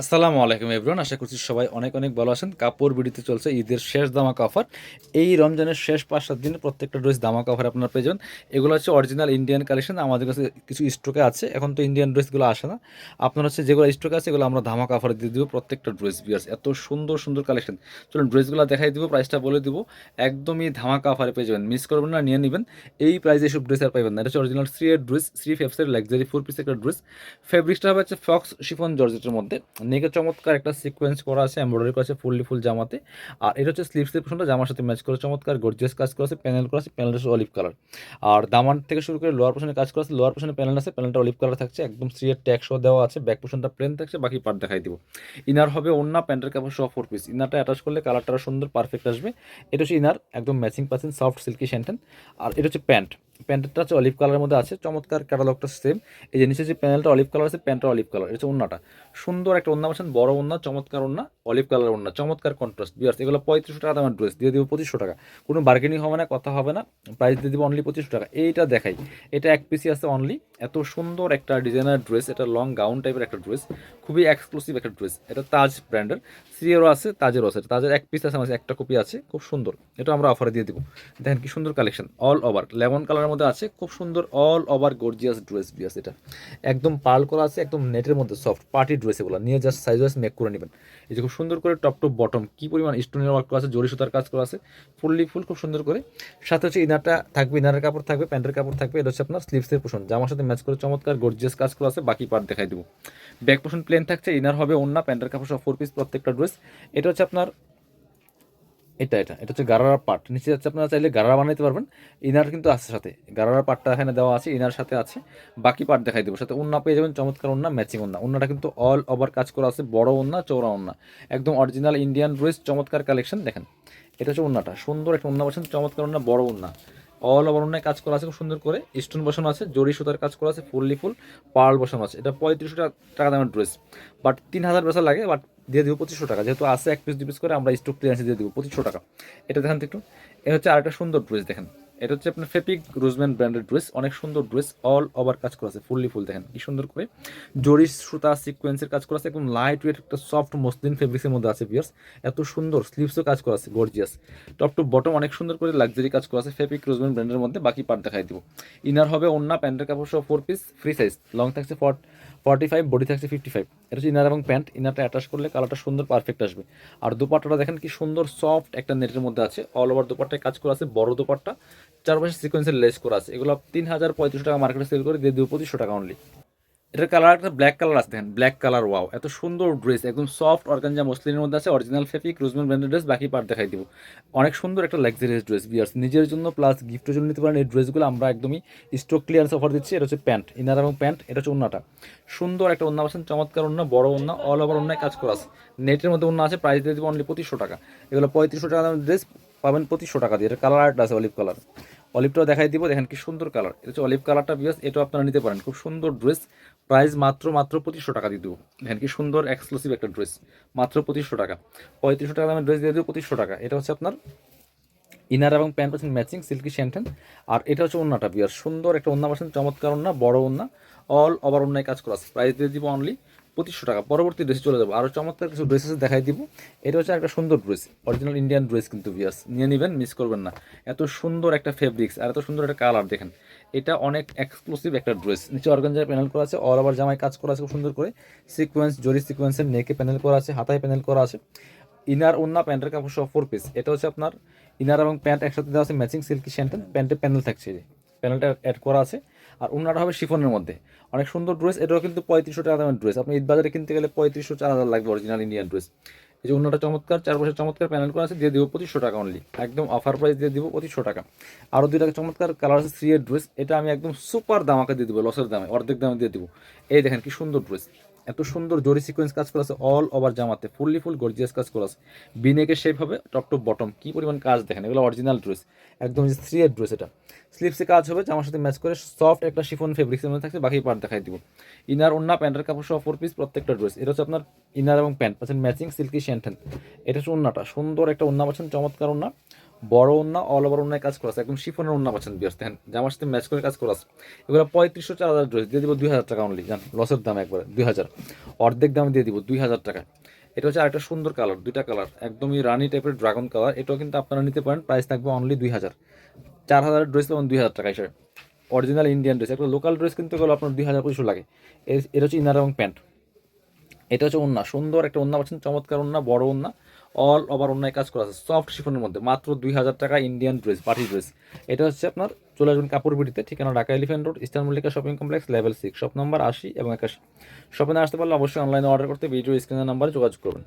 আসসালামু আলাইকুম এভরিওয়ান, আশা করছি সবাই অনেক অনেক ভালো আছেন। কাপড় বিডিতে চলছে ঈদের শেষ দামাক অফার। এই রমজানের শেষ পাঁচ সাত দিনে প্রত্যেকটা ড্রেস দামাক অফার আপনার পেয়ে যাবেন। এগুলো হচ্ছে অরিজিনাল ইন্ডিয়ান কালেকশন আমাদের কাছে কিছু স্টকে আছে। এখন তো ইন্ডিয়ান ড্রেসগুলো আসে না। আপনার হচ্ছে যেগুলো স্টকে আছে, এগুলো আমরা ধামাক অফার দিয়ে দিব প্রত্যেকটা ড্রেস বিয়ার্স এত সুন্দর সুন্দর কালেকশন চলুন ড্রেসগুলো দেখাই দিব প্রাইসটা বলে দিব। একদমই ধামাকা অফারে পেয়ে যাবেন। মিস করবেন না, নিয়ে নেবেন। এই প্রাইসে এসব ড্রেস আর পাইবেন না। এটা হচ্ছে অরিজিনাল থ্রি এর ড্রেস থ্রি ফেপসের লাক্সারি ফোর পিস একটা ড্রেস ফেব্রিক্সটা হবে হচ্ছে ফক্স শিফন জর্জেটের মধ্যে। নেকে চমৎকার একটা সিকোয়েন্স করা আছে এমব্রয়ডারি করা আছে ফুললি ফুল জামাতে। আর এটা হচ্ছে স্লিপসের পোশনটা জামার সাথে ম্যাচ করে চমৎকার গর্জিয়াস কাজ করা আছে প্যানেল করা আছে প্যানেলটা হচ্ছে অলিভ কালার আর দামান থেকে শুরু করে লোয়ার পোশনে কাজ করা আছে লোয়ার পোশনে প্যানেল আছে প্যানেলটা অলিভ কালার থাকছে, একদম এর ট্যাক্সও দেওয়া আছে ব্যাক পোশনটা প্লেন থাকছে, বাকি পার্ট দেখাই দিব। ইনার হবে অন্য প্যান্টের কাপড় সহ ফোর পিস ইনারটা অ্যাটাচ করলে কালারটা সুন্দর পারফেক্ট আসবে। এটা হচ্ছে ইনার একদম ম্যাচিং পাচ্ছেন সফট সিল্কি শ্যান্টেন আর এটা হচ্ছে প্যান্ট প্যান্টটা হচ্ছে অলিভ কালারের মধ্যে আছে, চমৎকার ক্যাটালগটা সেম এই যে নিচে যে প্যানেলটা অলিভ কালার আছে প্যান্টটা অলিভ কালার এটা ওন্নাটা। সুন্দর একটা ওন্না পাচ্ছেন বড় ওন্না, চমৎকার ওন্না অলিভ কালার ওন্না, চমৎকার কন্ট্রাস্ট বিয়ার্স এগুলো পঁয়ত্রিশশো টাকা দামের ড্রেস দিয়ে দেবো পঁচিশশো টাকা। কোনো বার্গেনিং হবে না, কথা হবে না প্রাইস দিয়ে দেবো অনলি পঁচিশশো টাকা। এইটা দেখাই, এটা এক পিসি আছে অনলি এত সুন্দর একটা ডিজাইনার ড্রেস এটা লং গাউন টাইপের একটা ড্রেস খুবই এক্সক্লুসিভ একটা ড্রেস এটা তাজ ব্র্যান্ডের সিএরও আছে তাজেরও আছে তাজের এক পিস আছে, একটা কপি আছে, খুব সুন্দর, এটা আমরা অফারে দিয়ে দিব। দেখেন কি সুন্দর কালেকশন অল ওভার লেমন কালারের মধ্যে আছে, খুব সুন্দর অল ওভার গর্জিয়াস ড্রেস বিয়াস এটা। একদম পাল করা আছে, একদম নেটের মধ্যে সফট পার্টি ড্রেস এগুলো, নিয়ে জাস্ট সাইজ ওয়াইজ মেক করে নেবেন। এই যে খুব সুন্দর করে টপ টপ বটম কি পরিমাণ স্টোনের ওয়ার্ক করা আছে জরি সুতার কাজ করা আছে ফুললি ফুল খুব সুন্দর করে। সাথে হচ্ছে ইনারটা থাকবে ইনারের কাপড় থাকবে প্যান্টের কাপড় থাকবে, এটা হচ্ছে আপনার স্লিভসের পোষণ জামার সাথে ম্যাচ করে চমৎকার গর্জিয়াস কাজ করা আছে, বাকি পার্ট দেখাই দেবো। ব্যাক পোষণ প্লেন থাকছে ইনার হবে অন্য প্যান্টের কাপড় সব ফোর পিস প্রত্যেকটা ড্রেস এটা হচ্ছে আপনার, এটা এটা এটা হচ্ছে গারারা পার্ট নিচে যাচ্ছে আপনারা চাইলে গারারা বানাইতে পারবেন। ইনার কিন্তু আছে সাথে। গারারা পার্টটা এখানে দেওয়া আছে ইনার সাথে আছে। বাকি পার্ট দেখাই দেবো। সাথে উন্না পেয়ে যাবেন চমৎকার উন্না ম্যাচিং উন্না উন্নাটা কিন্তু অল ওভার কাজ করা আছে, বড় উন্না চৌড়া উন্না একদম অরিজিনাল ইন্ডিয়ান ড্রেস চমৎকার কালেকশন দেখেন, এটা হচ্ছে উন্নাটা সুন্দর একটা উন্না পাচ্ছেন চমৎকার উন্না বড় উন্না অল অবরণায় কাজ করা আছে, খুব সুন্দর করে। স্টোন বসানো আছে, জরি সুতার কাজ করা আছে, ফুললি ফুল, পার্ল বসানো আছে। এটা পঁয়ত্রিশশো টাকা দামের ড্রেস বাট তিন হাজার পয়সা লাগে বাট দিয়ে দেবো পঁচিশশো টাকা। যেহেতু আছে এক পিস দু পিস করে, আমরা স্টক ক্লিয়ারেন্সে দিয়ে দেবো পঁচিশশো টাকা। এটা দেখেন একটু। এটা হচ্ছে আরেকটা সুন্দর ড্রেস দেখেন। এটা হচ্ছে আপনার ফেপিক রোজম্যান ব্র্যান্ডের ড্রেস অনেক সুন্দর ড্রেস অল ওভার কাজ করা আছে ফুললি ফুল দেখেন, কি সুন্দর করে। জরি সুতা সিকোয়েন্সের কাজ করা আছে, একদম লাইট ওয়েট একটা সফট মসলিন ফেব্রিক্সের মধ্যে আছে বিয়ার্স এত সুন্দর স্লিভসও কাজ করা আছে গর্জিয়াস টপ টু বটম অনেক সুন্দর করে লাক্সারি কাজ করা আছে ফেপিক রোজম্যান ব্র্যান্ডের মধ্যে, বাকি পার্ট দেখাই দিব। ইনার হবে অন্য প্যান্টের কাপড় সহ four piece free size long থাকছে ফর ফর্টি ফাইভ বডি থাকছে ফিফটি ফাইভ এটা হচ্ছে ইনার এবং প্যান্ট ইনারটা অ্যাটাচ করলে কালারটা সুন্দর পারফেক্ট আসবে। আর দুপাট্টাটা দেখেন কি সুন্দর সফট একটা নেটের মধ্যে আছে। অল ওভার দুপাট্টায় কাজ করা আছে, বড় দুপাট্টা। চারপাশে সিকোয়েন্সের লেস করা আছে। এগুলো তিন হাজার পঁয়ত্রিশশো টাকা মার্কেটে সেল করে দিয়ে দু পঁচিশশো টাকা অনলি এটার কালার একটা ব্ল্যাক কালার আছে, দেখেন ব্ল্যাক কালার ওয়াও এত সুন্দর ড্রেস একদম সফট অর্গানজা মসলিনের মধ্যে আছে অরিজিনাল ফেফিক রোজমেন ব্র্যান্ডের ড্রেস বাকি পার্ট দেখাই দিব। অনেক সুন্দর একটা লাক্সারিয়াস ড্রেস বিয়ার্স নিজের জন্য প্লাস গিফটের জন্য নিতে পারেন, এই ড্রেসগুলো আমরা একদমই স্টক ক্লিয়ারেন্স অফার দিচ্ছি, এটা হচ্ছে প্যান্ট ইনার এবং প্যান্ট এটা হচ্ছে অন্যটা সুন্দর একটা অন্য পাচ্ছেন, চমৎকার অন্য বড় অন্য অল ওভার অন্যায় কাজ করা আছে। নেটের মধ্যে অন্য আছে প্রাইস দিয়ে দেবো অনলি পঁচিশশো টাকা। এগুলো পঁয়ত্রিশশো টাকা ড্রেস পাবেন পঁচিশশো টাকা দিয়ে এটা কালার আর্ট আছে অলিভ কালার অলিভটাও দেখাই দিব, দেখেন কি সুন্দর কালার এটা হচ্ছে অলিভ কালারটা বিয়াস এটাও আপনারা নিতে পারেন। খুব সুন্দর ড্রেস প্রাইস মাত্র মাত্র পঁচিশশো টাকা দিয়ে দেবো। দেখেন কি সুন্দর এক্সক্লুসিভ একটা ড্রেস মাত্র পঁচিশশো টাকা। পঁয়ত্রিশশো টাকা দামের ড্রেস দিয়ে দেবো, পঁচিশশো টাকা। এটা হচ্ছে আপনার ইনার এবং প্যান্ট পাচ্ছেন ম্যাচিং সিল্কি শ্যান্টেন আর এটা হচ্ছে অন্যটা বিয়ার সুন্দর একটা অন্য পাচ্ছেন চমৎকার অন্য বড় অন্য অল ওভার অন্যায় কাজ করা আছে। প্রাইস দিয়ে দিব অনলি পঁচিশশো টাকা। পরবর্তী ড্রেসে চলে যাব। আরও চমৎকার কিছু ড্রেসেস দেখাই দিব। এটা হচ্ছে একটা সুন্দর ড্রেস অরিজিনাল ইন্ডিয়ান ড্রেস কিন্তু বিয়াস নিয়ে নেবেন মিস করবেন না। এত সুন্দর একটা ফেব্রিক্স আর এত সুন্দর একটা কালার দেখেন। এটা অনেক এক্সক্লুসিভ একটা ড্রেস নিচে অর্গানজার প্যানেল করা আছে অল ওভার জামায় কাজ করা আছে খুব সুন্দর করে। সিকোয়েন্স জরি সিকোয়েন্সের নেকে প্যানেল করা আছে, হাতায় প্যানেল করা আছে। ইনার ওন্না প্যান্টের কাপড় সহ ফোর পিস এটা হচ্ছে আপনার ইনার এবং প্যান্ট একসাথে দেওয়া আছে ম্যাচিং সিল্কি শ্যান্টেন প্যান্টের প্যানেল থাকছে প্যানেলটা অ্যাড করা আছে। আর অন্যটা হবে শিফনের মধ্যে। অনেক সুন্দর ড্রেস এটাও কিন্তু পঁয়ত্রিশশো টাকা দামের ড্রেস আপনি ঈদ বাজারে কিনতে গেলে পঁয়ত্রিশশো, চার হাজার লাগবে অরিজিনাল ইন্ডিয়ান ড্রেস এই যে অন্যটা চমৎকার, চার বছর চমৎকার প্যানেল করা আছে, দিয়ে দেবো পঁচিশশো টাকা অনলি একদম অফার প্রাইস দিয়ে দেবো পঁচিশশো টাকা। আরও দুই টাকা চমৎকার কালার আছে থ্রি এর ড্রেস এটা আমি একদম সুপার দামাকে দিয়ে দেবো লসের দামে, অর্ধেক দামে দিয়ে দেবো। এই দেখেন কি সুন্দর ড্রেস এত সুন্দর জরি সিকোয়েন্স কাজ করা আছে অল ওভার জামাতে ফুললি ফুল গর্জিয়াস কাজ করা আছে বিনেকের শেপ হবে টপ টপ বটম কী পরিমাণ কাজ দেখেন, এগুলো অরিজিনাল ড্রেস একদম এর ড্রেস এটা। স্লিপসে কাজ হবে, জামার সাথে ম্যাচ করে সফট একটা শিফন ফেব্রিক্সের মধ্যে থাকছে, বাকি পার্ট দেখাই দিব। ইনার অন্য প্যান্টের কাপড় সহ ফোর পিস প্রত্যেকটা ড্রেস এটা হচ্ছে আপনার ইনার এবং প্যান্ট পাচ্ছেন ম্যাচিং সিল্কি শ্যান্টেন এটা হচ্ছে অন্যটা সুন্দর একটা অন্য পাচ্ছেন, চমৎকার অন্য বড় ওন্না অল ওভার ওন্নায় কাজ করা আছে একদম শিফনের ওন্না পাচ্ছেন বিয়ার্স দেখেন, জামার সাথে ম্যাচ করে কাজ করা আছে এগুলো পঁয়ত্রিশশো চার হাজার ড্রেস দিয়ে দিব দুই হাজার টাকা অনলি জান লসের দাম একবারে, দুই হাজার। অর্ধেক দামে দিয়ে দিব দুই হাজার টাকা এটা হচ্ছে আরেকটা সুন্দর কালার দুইটা কালার একদমই রানি টাইপের ড্রাগন কালার এটাও কিন্তু আপনারা নিতে পারেন প্রাইস থাকবে অনলি দুই হাজার। চার হাজার ড্রেস এবং দুই হাজার টাকা হিসেবে অরিজিনাল ইন্ডিয়ান ড্রেস একটা লোকাল ড্রেস কিন্তু গেলো আপনার দুই হাজার পঁচিশশো লাগে। এটা হচ্ছে ইনার এবং প্যান্ট এটা হচ্ছে ওন্না সুন্দর একটা ওন্না পাচ্ছেন চমৎকার ওন্না বড় ওন্না অল ওভার ওন্নায় কাজ করা আছে সফট শিফনের মধ্যে, মাত্র দুই হাজার টাকা ইন্ডিয়ান ড্রেস পার্টি ড্রেস এটা হচ্ছে আপনার, চলে আসবেন কাপড় বিড়িতে ঠিকানা Dhaka Elephant Road Eastern Mallika Shopping Complex level six shop number আশি এবং একাশি। শপে আসতে পারলে অবশ্যই অনলাইনে অর্ডার করতে ভিডিও স্ক্রিনের নাম্বারে যোগাযোগ করবেন।